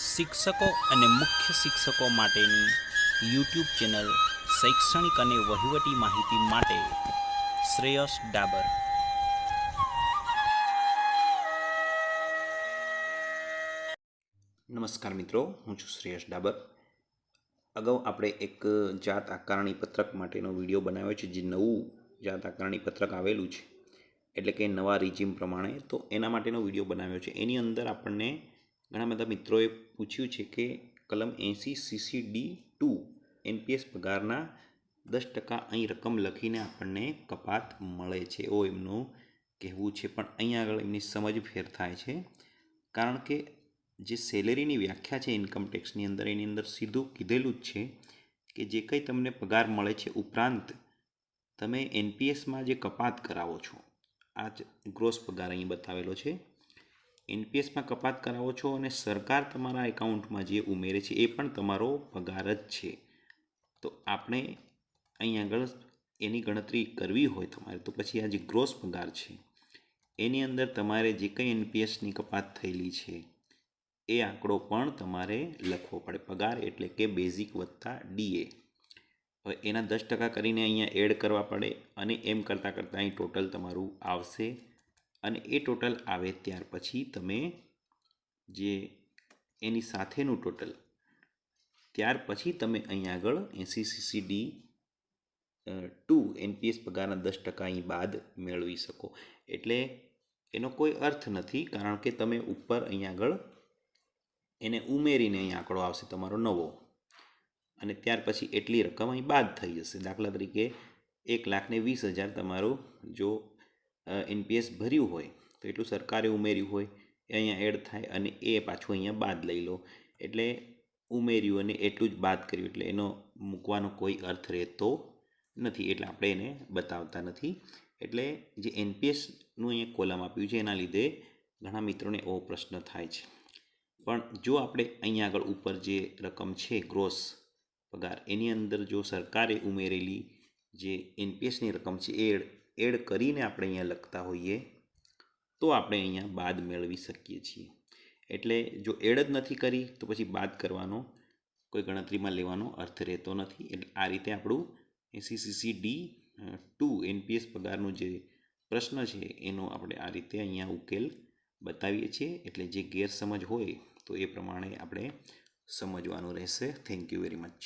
શિક્ષકો અને મુખ્ય શિક્ષકો માટેની યુટ્યુબ ચેનલ શૈક્ષણિક અને વહીવટી માહિતી માટે શ્રેયસ ડાબર. નમસ્કાર મિત્રો, હું છું શ્રેયસ ડાબર. અગાઉ આપણે એક જાત આકારણી પત્રક માટેનો વીડિયો બનાવ્યો છે, જે નવું જાત આકારણી પત્રક આવેલું છે. એટલે કે નવા રિજિમ પ્રમાણે. તો એના માટેનો વીડિયો બનાવ્યો છે. એની અંદર આપણને ઘણા બધા મિત્રોએ પૂછ્યું છે કે કલમ એંસી C C D two NPS પગારના દસ ટકા અહીં રકમ લખીને આપણને કપાત મળે છે એવો એમનું કહેવું છે. પણ અહીં આગળ એમની સમજ ફેર થાય છે. કારણ કે જે સેલેરીની વ્યાખ્યા છે ઇન્કમ ટેક્સની અંદર, એની અંદર સીધું કીધેલું જ છે કે જે કંઈ તમને પગાર મળે છે ઉપરાંત તમે એનપીએસમાં જે કપાત કરાવો છો, આ જ ગ્રોસ પગાર અહીં બતાવેલો છે. એનપીએસમાં કપાત કરાવો છો અને સરકાર તમારા એકાઉન્ટમાં જે ઉમેરે છે એ પણ તમારો પગાર જ છે. તો આપણે અહીં આગળ એની ગણતરી કરવી હોય તમારે તો પછી આ જે ગ્રોસ પગાર છે, એની અંદર તમારે જે કંઈ એનપીએસની કપાત થયેલી છે, એ આંકડો પણ તમારે લખવો પડે. પગાર એટલે કે બેઝિક વત્તા ડીએ હવે એના દસ ટકા કરીને અહીંયા એડ કરવા પડે અને એમ કરતાં કરતાં અહીં ટોટલ તમારું આવશે અને એ ટોટલ આવે ત્યાર પછી તમે જે એની સાથેનું ટોટલ, ત્યાર પછી તમે અહીં આગળ એંસી સીસીડી ટુ એનપીએસ પગારના દસ ટકા અહીં બાદ મેળવી શકો. એટલે એનો કોઈ અર્થ નથી, કારણ કે તમે ઉપર અહીં આગળ એને ઉમેરીને અહીં આંકડો આવશે તમારો નવો. અને ત્યાર પછી એટલી રકમ અહીં બાદ થઈ જશે. દાખલા તરીકે એક લાખને વીસ હજાર તમારું જો એનપીએસ ભર્યું હોય, તો એટલું સરકારે ઉમેર્યું હોય એ અહીંયા એડ થાય અને એ પાછું અહીંયા બાદ લઈ લો. એટલે ઉમેર્યું અને એટલું જ બાદ કર્યું, એટલે એનો મૂકવાનો કોઈ અર્થ રહેતો નથી, એટલે આપણે એને બતાવતા નથી. એટલે જે એનપીએસનું અહીંયા કોલમ આપ્યું છે, એના લીધે ઘણા મિત્રોને એવો પ્રશ્ન થાય છે. પણ જો આપણે અહીંયા આગળ ઉપર જે રકમ છે ગ્રોસ પગાર, એની અંદર જો સરકારે ઉમેરેલી જે એનપીએસની રકમ છે, એ એડ કરીને આપણે અહીંયા લખતા હોઈએ, તો આપણે અહીંયા બાદ મેળવી શકીએ છીએ. એટલે જો એડ જ નથી કરી, તો પછી બાદ કરવાનો, કોઈ ગણતરીમાં લેવાનો અર્થ રહેતો નથી. એટલે આ રીતે આપણું એસીસીસી ડી ટુ એનપીએસ પગારનું જે પ્રશ્ન છે, એનો આપણે આ રીતે અહીંયા ઉકેલ બતાવીએ છીએ. એટલે જે ગેરસમજ હોય, તો એ પ્રમાણે આપણે સમજવાનું રહેશે. Thank you very much